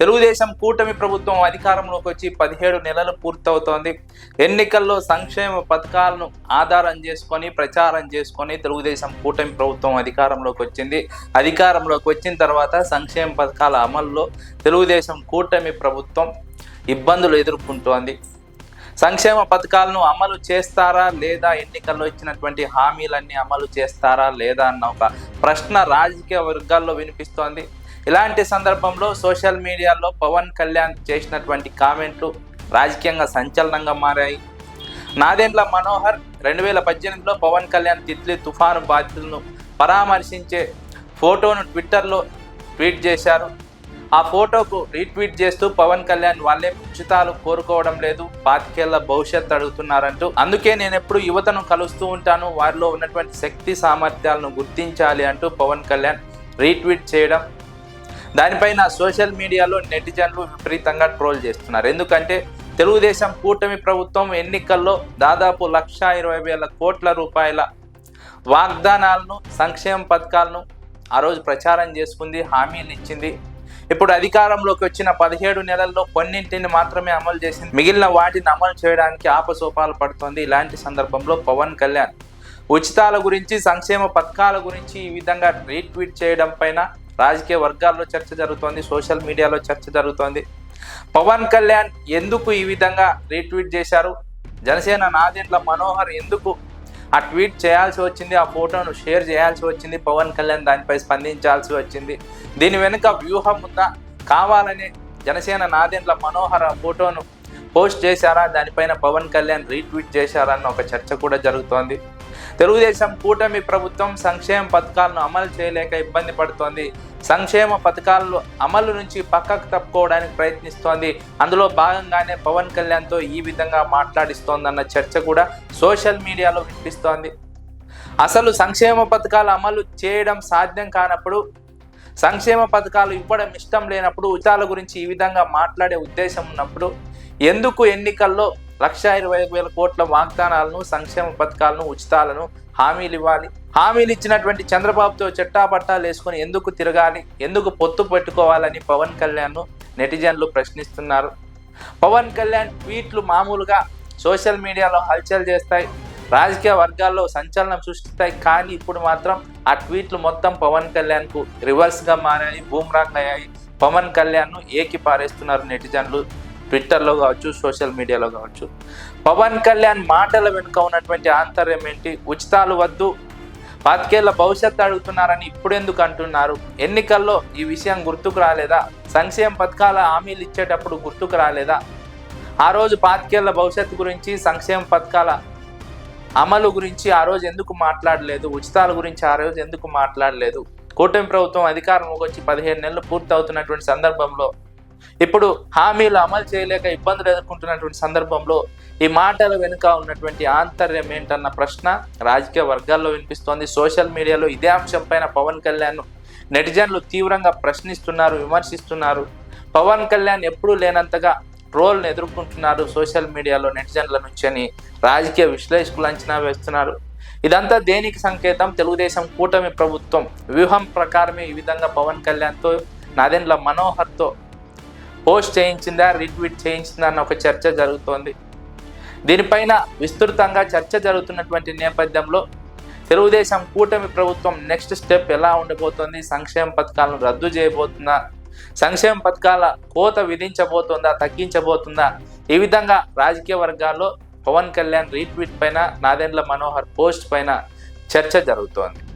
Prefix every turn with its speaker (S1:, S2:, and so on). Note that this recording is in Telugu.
S1: తెలుగుదేశం కూటమి ప్రభుత్వం అధికారంలోకి వచ్చి పదిహేడు నెలలు పూర్తవుతోంది. ఎన్నికల్లో సంక్షేమ పథకాలను ఆధారం చేసుకొని ప్రచారం చేసుకొని తెలుగుదేశం కూటమి ప్రభుత్వం అధికారంలోకి వచ్చింది. అధికారంలోకి వచ్చిన తర్వాత సంక్షేమ పథకాల అమల్లో తెలుగుదేశం కూటమి ప్రభుత్వం ఇబ్బందులు ఎదుర్కొంటోంది. సంక్షేమ పథకాలను అమలు చేస్తారా లేదా ఎన్నికల్లో ఇచ్చినటువంటి హామీలన్నీ అమలు చేస్తారా లేదా అన్న ఒక ప్రశ్న రాజకీయ వర్గాల్లో వినిపిస్తోంది. ఇలాంటి సందర్భంలో సోషల్ మీడియాలో పవన్ కళ్యాణ్ చేసినటువంటి కామెంట్లు రాజకీయంగా సంచలనంగా మారాయి. నాదెండ్ల మనోహర్ రెండు వేల పద్దెనిమిదిలో పవన్ కళ్యాణ్ తిత్లీ తుఫాను బాధితులను పరామర్శించే ఫోటోను ట్విట్టర్లో ట్వీట్ చేశారు. ఆ ఫోటోకు రీట్వీట్ చేస్తూ పవన్ కళ్యాణ్ వాళ్ళే ఉచితాలు కోరుకోవడం లేదు పాతికేళ్ళ భవిష్యత్ అడుగుతున్నారంటూ. అందుకే నేను ఎప్పుడు యువతను కలుస్తూ ఉంటాను వారిలో ఉన్నటువంటి శక్తి సామర్థ్యాలను గుర్తించాలి అంటూ పవన్ కళ్యాణ్ రీట్వీట్ చేయడం దానిపైన సోషల్ మీడియాలో నెటిజన్లు విపరీతంగా ట్రోల్ చేస్తున్నారు. ఎందుకంటే తెలుగుదేశం కూటమి ప్రభుత్వం ఎన్నికల్లో దాదాపు లక్ష ఇరవై వేల కోట్ల రూపాయల వాగ్దానాలను సంక్షేమ పథకాలను ఆ రోజు ప్రచారం చేసుకుంది హామీలు ఇచ్చింది. ఇప్పుడు అధికారంలోకి వచ్చిన పదిహేడు నెలల్లో కొన్నింటిని మాత్రమే అమలు చేసింది. మిగిలిన వాటిని అమలు చేయడానికి ఆపసోపాలు పడుతోంది. ఇలాంటి సందర్భంలో పవన్ కళ్యాణ్ ఉచితాల గురించి సంక్షేమ పథకాల గురించి ఈ విధంగా రీట్వీట్ చేయడం పైన రాజకీయ వర్గాల్లో చర్చ జరుగుతోంది సోషల్ మీడియాలో చర్చ జరుగుతోంది. పవన్ కళ్యాణ్ ఎందుకు ఈ విధంగా రీట్వీట్ చేశారు? జనసేన నాదెండ్ల మనోహర్ ఎందుకు ఆ ట్వీట్ చేయాల్సి వచ్చింది ఆ ఫోటోను షేర్ చేయాల్సి వచ్చింది పవన్ కళ్యాణ్ దానిపై స్పందించాల్సి వచ్చింది. దీని వెనుక వ్యూహం ఉందా? కావాలని జనసేన నాదెండ్ల మనోహర్ ఆ ఫోటోను పోస్ట్ చేశారా? దానిపైన పవన్ కళ్యాణ్ రీట్వీట్ చేశారా అన్న ఒక చర్చ కూడా జరుగుతోంది. తెలుగుదేశం కూటమి ప్రభుత్వం సంక్షేమ పథకాలను అమలు చేయలేక ఇబ్బంది పడుతోంది. సంక్షేమ పథకాలను అమలు నుంచి పక్కకు తప్పుకోవడానికి ప్రయత్నిస్తోంది. అందులో భాగంగానే పవన్ కళ్యాణ్తో ఈ విధంగా మాట్లాడిస్తోందన్న చర్చ కూడా సోషల్ మీడియాలో వినిపిస్తోంది. అసలు సంక్షేమ పథకాలు అమలు చేయడం సాధ్యం కానప్పుడు సంక్షేమ పథకాలు ఇవ్వడం ఇష్టం లేనప్పుడు ఉచాల గురించి ఈ విధంగా మాట్లాడే ఉద్దేశం ఉన్నప్పుడు ఎందుకు ఎన్నికల్లో లక్ష ఇరవై వేల కోట్ల వాగ్దానాలను సంక్షేమ పథకాలను ఉచితాలను హామీలు ఇవ్వాలి? హామీలు ఇచ్చినటువంటి చంద్రబాబుతో చెట్టాపట్టాలు వేసుకొని ఎందుకు తిరగాలి? ఎందుకు పొత్తు పెట్టుకోవాలని పవన్ కళ్యాణ్ను నెటిజన్లు ప్రశ్నిస్తున్నారు. పవన్ కళ్యాణ్ ట్వీట్లు మామూలుగా సోషల్ మీడియాలో హల్చల్ చేస్తాయి రాజకీయ వర్గాల్లో సంచలనం సృష్టిస్తాయి కానీ ఇప్పుడు మాత్రం ఆ ట్వీట్లు మొత్తం పవన్ కళ్యాణ్కు రివర్స్గా మారాయి బూమ్రాంగ్ అయ్యాయి. పవన్ కళ్యాణ్ను ఏకి పారేస్తున్నారు నెటిజన్లు. ట్విట్టర్లో కావచ్చు సోషల్ మీడియాలో కావచ్చు. పవన్ కళ్యాణ్ మాటల వెనుక ఉన్నటువంటి ఆంతర్యం ఏంటి? ఉచితాలు వద్దు. పాతికేళ్ళ భవిష్యత్తు అడుగుతున్నారని ఇప్పుడెందుకు అంటున్నారు? ఎన్నికల్లో ఈ విషయం గుర్తుకు రాలేదా? సంక్షేమ పథకాల హామీలు ఇచ్చేటప్పుడు గుర్తుకు రాలేదా? ఆ రోజు పాతికేళ్ళ భవిష్యత్తు గురించి సంక్షేమ పథకాల అమలు గురించి ఆ రోజు ఎందుకు మాట్లాడలేదు? ఉచితాల గురించి ఆ రోజు ఎందుకు మాట్లాడలేదు? కూటమి ప్రభుత్వం అధికారంలోకి వచ్చి పదిహేను నెలలు పూర్తి అవుతున్నటువంటి సందర్భంలో ఇప్పుడు హామీలు అమలు చేయలేక ఇబ్బందులు ఎదుర్కొంటున్నటువంటి సందర్భంలో ఈ మాటల వెనుక ఉన్నటువంటి ఆంతర్యం ఏంటన్న ప్రశ్న రాజకీయ వర్గాల్లో వినిపిస్తోంది. సోషల్ మీడియాలో ఇదే అంశం పైన పవన్ కళ్యాణ్ నెటిజన్లు తీవ్రంగా ప్రశ్నిస్తున్నారు విమర్శిస్తున్నారు. పవన్ కళ్యాణ్ ఎప్పుడూ లేనంతగా ట్రోల్ను ఎదుర్కొంటున్నారు సోషల్ మీడియాలో నెటిజన్ల నుంచి అని రాజకీయ విశ్లేషకులు అంచనా వేస్తున్నారు. ఇదంతా దేనికి సంకేతం? తెలుగుదేశం కూటమి ప్రభుత్వం వ్యూహం ప్రకారమే ఈ విధంగా పవన్ కళ్యాణ్తో నాదెండ్ల మనోహర్తో పోస్ట్ చేయించిందా రీట్వీట్ చేయించిందా అన్న ఒక చర్చ జరుగుతోంది. దీనిపైన విస్తృతంగా చర్చ జరుగుతున్నటువంటి నేపథ్యంలో తెలుగుదేశం కూటమి ప్రభుత్వం నెక్స్ట్ స్టెప్ ఎలా ఉండబోతోంది సంక్షేమ పథకాలను రద్దు చేయబోతుందా సంక్షేమ పథకాల కోత విధించబోతుందా తగ్గించబోతుందా ఈ విధంగా రాజకీయ వర్గాల్లో పవన్ కళ్యాణ్ రీట్వీట్ పైన నాదెండ్ల మనోహర్ పోస్ట్ పైన చర్చ జరుగుతోంది.